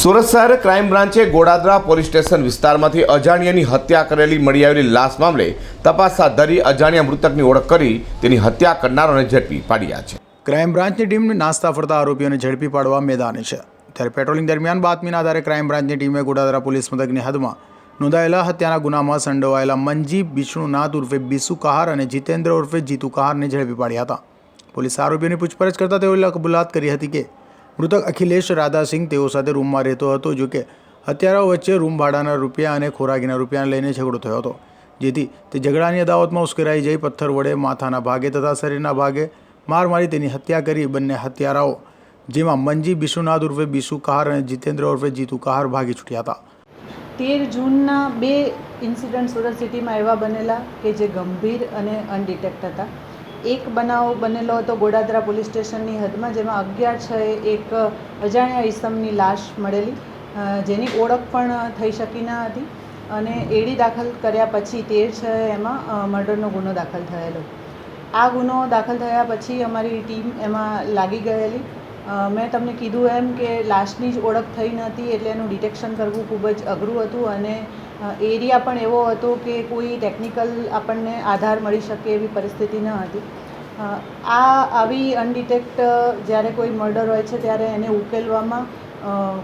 સુરત શહેર ક્રાઇમ બ્રાન્ચે Godadara police station વિસ્તારમાંથી અજાણ્યાની હત્યા કરેલી મળી આવેલી લાશ મામલે તપાસ હાથ ધરી અજાણ્યા મૃતકની ઓળખ કરી તેની હત્યા કરનારોને ઝડપી પાડ્યા છે. ક્રાઇમ બ્રાન્ચની ટીમ નાસ્તા ફરતા આરોપીઓને ઝડપી પાડવા મેદાને છે. ત્યારે પેટ્રોલિંગ દરમિયાન બાતમીના આધારે ક્રાઇમ બ્રાન્ચની ટીમે ગોડાદરા પોલીસ મથકની હદમાં નોંધાયેલા હત્યાના ગુનામાં સંડોવાયેલા મંજીબ બિષ્ણુનાથ ઉર્ફે બિસુ કહાર અને જીતેન્દ્ર ઉર્ફે જીતુ કહારને ઝડપી પાડ્યા હતા. પોલીસ આરોપીઓની પૂછપરછ કરતા તેઓએ કબૂલાત કરી હતી કે મૃતક અખિલેશ રાધાસિંહ તેઓ સાથે રૂમમાં રહેતો હતો, જો કે હત્યારાઓ વચ્ચે રૂમ ભાડાના રૂપિયા અને ખોરાકીના રૂપિયાને લઈને ઝઘડો થયો હતો, જેથી તે ઝઘડાની અદાવતમાં ઉશ્કેરાઈ જઈ પથ્થર વડે માથાના ભાગે તથા શરીરના ભાગે માર મારી તેની હત્યા કરી બંને હત્યારાઓ, જેમાં મંજી બિશુનાથ ઉર્ફે બિશુ કહાર અને જીતેન્દ્ર ઉર્ફે જીતુ કહાર ભાગી છૂટ્યા હતા. તેર જૂનના બે ઇન્સિડન્ટ સુરત સિટીમાં એવા બનેલા કે જે ગંભીર અને અનડિટેક્ટ હતા. એક બનાવ બનેલો હતો ગોડાદરા પોલીસ સ્ટેશનની હદમાં, જેમાં અગિયાર છ એક અજાણ્યા ઈસમની લાશ મળેલી જેની ઓળખ પણ થઈ શકી ન હતી અને એડી દાખલ કર્યા પછી તેર છ એમાં મર્ડરનો ગુનો દાખલ થયેલો. આ ગુનો દાખલ થયા પછી અમારી ટીમ એમાં લાગી ગયેલી. મેં તમને કીધું એમ કે લાશની જ ઓળખ થઈ નહોતી એટલે એનું ડિટેક્શન કરવું ખૂબ જ અઘરું હતું અને એરિયા પણ એવો હતો કે કોઈ ટેકનિકલ આપણને આધાર મળી શકે એવી પરિસ્થિતિ ન હતી. આ આવી અનડિટેક્ટ જ્યારે કોઈ મર્ડર હોય છે ત્યારે એને ઉકેલવામાં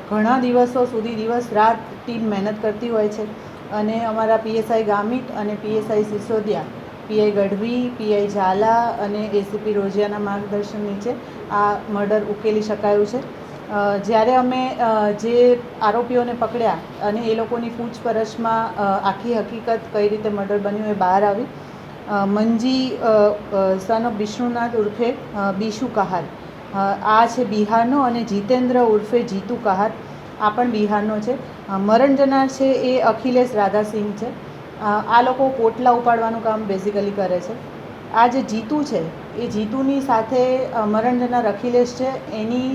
ઘણા દિવસો સુધી દિવસ રાત ટીમ મહેનત કરતી હોય છે. અને અમારા પીએસઆઈ ગામિત અને PSI Sisodiya PI Gadhvi, PI Jhala અને એસીપી રોજિયાના માર્ગદર્શન નીચે આ મર્ડર ઉકેલી શકાયું છે. જ્યારે અમે જે આરોપીઓને પકડ્યા અને એ લોકોની પૂછપરછમાં આખી હકીકત કઈ રીતે મર્ડર બન્યું એ બહાર આવી મંજી સન ઓફ વિષ્ણુનાથ ઉર્ફે બીશુ કહાર. આ છે બિહારનો અને જીતેન્દ્ર ઉર્ફે જીતુ કહાર. આ પણ બિહારનો છે. મરણ જનાર છે એ અખિલેશ રાધાસિંહ છે. આ લોકો પોટલા ઉપાડવાનું કામ બેઝિકલી કરે છે. આ જે જીતુ છે, એ જીતુની સાથે મરણજના રખીલેશ છે, એની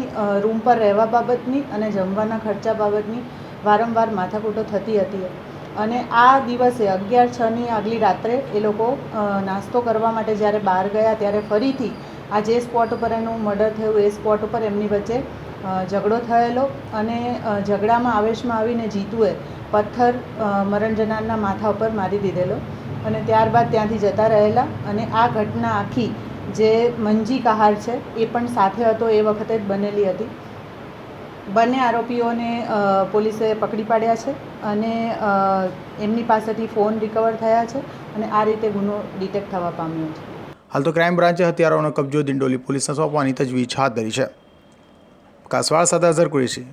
રૂમ પર રહેવા બાબતની અને જમવાના ખર્ચા બાબતની વારંવાર માથાકૂટો થતી હતી. અને આ દિવસે અગિયાર છની આગલી રાત્રે એ લોકો નાસ્તો કરવા માટે જ્યારે બહાર ગયા ત્યારે ફરીથી આ જે સ્પોટ ઉપર એનું મર્ડર થયું, એ સ્પોટ ઉપર એમની વચ્ચે ઝઘડો થયેલો અને ઝઘડામાં આવેશમાં આવીને જીતુએ પથ્થર મરણજનારના મરણ જનારના માથા ઉપર મારી દીધેલો અને ત્યારબાદ ત્યાંથી જતા રહેલા અને આ ઘટના આખી જે મંજી કહાર છે એ પણ સાથે હતો, એ વખતે જ બનેલી હતી. બંને આરોપીઓને પોલીસે પકડી પાડ્યા છે અને એમની પાસેથી ફોન રિકવર થયા છે અને આ રીતે ગુનો ડિટેક્ટ થવા પામ્યો છે. હાલ તો ક્રાઇમ બ્રાન્ચે હત્યારાઓનો કબજો દિંડોલી પોલીસને સોંપવાની તજવીજ હાથ ધરી છે. કાસવાળ સાથે અઝર કુરેશી.